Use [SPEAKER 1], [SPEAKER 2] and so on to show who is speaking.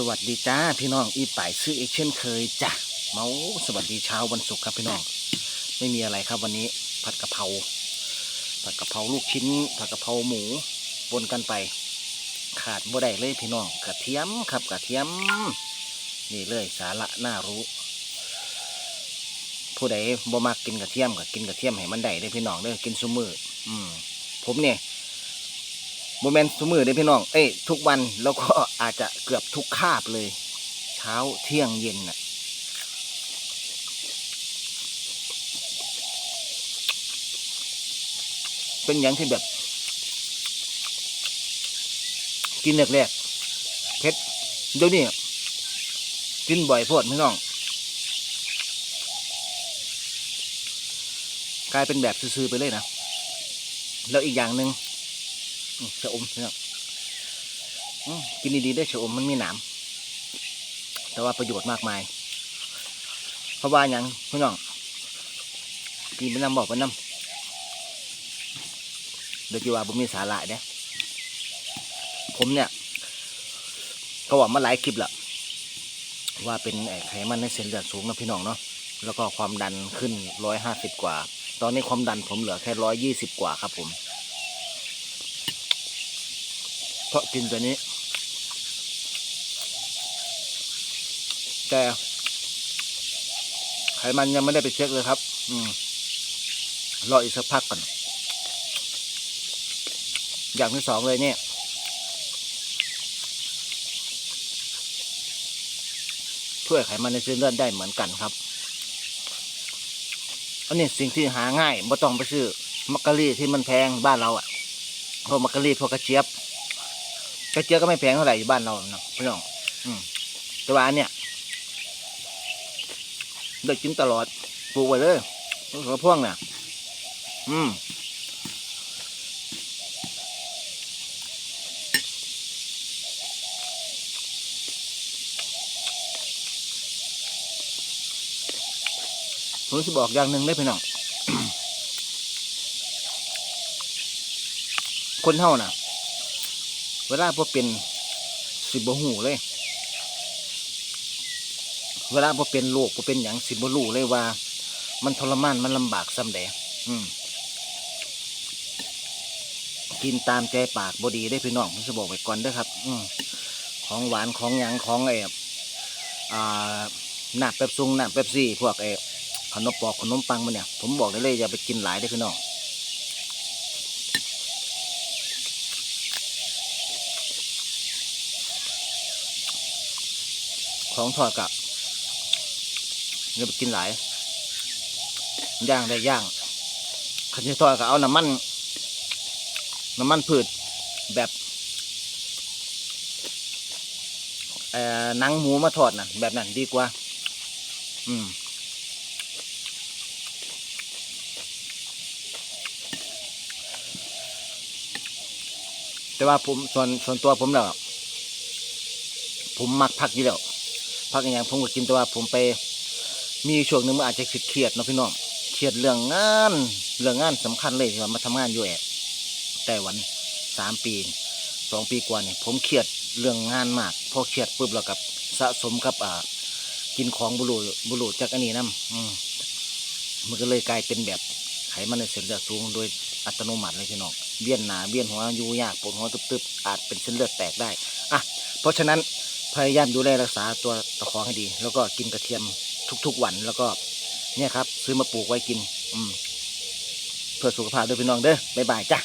[SPEAKER 1] สวัสดีจ้าพี่น้องอีป่ายซื้อเอกเช่นเคยจ้ะเมาสวัสดีเช้าวันศุกร์ครับพี่น้อง ไม่มีอะไรครับวันนี้ผัดกะเพราผัดกะเพราลูกชิ้น ผัดกะเพราหมูบนกันไป ขาดบ่ได้เลยพี่น้องกระเทียมครับกระเทียม นี่เลยสาระน่ารู้ ผู้ใดบ่มักกินกระเทียมก็กินกระเทียมให้มันได้เด้อพี่น้องเด้อกินซุมืออืมผมเนี่ย โมเมนต์ทุกมือเด้พี่น้อง เอ้ยทุกวันแล้วก็อาจจะเกือบทุกคาบเลย เช้าเที่ยงเย็นน่ะเป็นอย่างที่แบบ กินแรกๆเผ็ดเดี๋ยวนี้กินบ่อยโพดพี่น้อง กลายเป็นแบบซื่อๆไปเลยนะ แล้วอีกอย่างหนึ่ง ชะอมเนี่ยอืมกินดีๆได้อชะอมมันมีหนามแต่ว่าประโยชน์มากมาย เพราะว่าอย่างพี่น้องกินไปน้ำบอกไปน้ำโดยที่ว่าผมมีสาระเนี่ยผมเนี่ย ก็บอกมาหลายคลิปแล้วว่าเป็นไอ้ไขมันในเส้นเลือดสูงนะพี่น้องเนาะแล้วก็ความดันขึ้นร้อยห้าสิบกว่า ตอนนี้ความดันผมเหลือแค่ร้อยยี่สิบกว่าครับผม เพราะกินตัวนี้ แต่ไขมันยังไม่ได้ไปเช็คเลยครับ อืมรออีกสักพักก่อน อย่างที่สองเลยเนี่ยช่วยไขมันในเส้นเลือดได้เหมือนกันครับ อันนี้สิ่งที่หาง่ายไม่ต้องไปซื้อมักกะรี่ที่มันแพงบ้านเราอะ่ะพวกมักกะรี่พวกกระเจี๊ยบ กระเจี๊ยบก็ไม่แพงเท่าไหร่อยู่บ้านเราเนาะพี่น้องอืมแต่ว่าอันเนี้ยได้กินตลอดปลูกไว้เลยกระพ่วงเนี่ยอืมผมจะบอกอย่างหนึ่งได้พี่น้อง คนเท่าน่ะ เวลาพอเป็นสิบหูเลย เวลาพอเป็นโรคพอเป็นอย่างสิบรู้เลยว่า มันทรมานมันลำบากซ้ำแดอืมกินตามใจปากบอดีได้พี่น้องผมจะบอกไว้ก่อนเด้อครับ อืมของหวานของหยังของไอ้อ่าหนักเป๊ปซุงหนักเป๊ปซี่พวกไอ้ขนมปอกขนมปังมันเนี่ย ผมบอกได้เลยอย่าไปกินหลายได้พี่น้อง ของทอดกับอย่าไปกินหลายย่างได้ย่างขันจะทอดก็เอาน้ำมันน้ำมันพืชแบบเอ่อหนังหมูมาทอดน่ะแบบนั้นดีกว่า อืมแต่ว่าผมส่วนส่วนตัวผมแล้วผมมักพักอยู่แล้ว พักอย่างผมก็กินแต่ว่าผมไป มีช่วงหนึ่งมันอาจจะเครียดเนาะพี่น้องเครียดเรื่องงานเรื่องงานสำคัญเลยที่ว่ามาทำงานอยู่แอบไต้หวันสามปีสองปีกว่าเนี่ยผมเครียดเรื่องงานมากพอเครียดปุ๊บแล้วกับสะสมกับอ่ากินของบุรุษบุรุษจากอันนี้น้ำอืมมันก็เลยกลายเป็นแบบไขมันในเส้นเลือดสูงโดยอัตโนมัติเลยพี่น้องเบี้ยนหนาเบี้ยนหัวอยู่ยากปวดหัวตึบๆอาจเป็นเส้นเลือดแตกได้อะเพราะฉะนั้น พยายามดูแลรักษาตัวตะของให้ดี แล้วก็กินกระเทียมทุกๆวันแล้วก็เนี่ยครับ ซื้อมาปลูกไว้กิน อืมเพื่อสุขภาพด้วยพี่น้องเด้อบ๊ายบายจ้ะ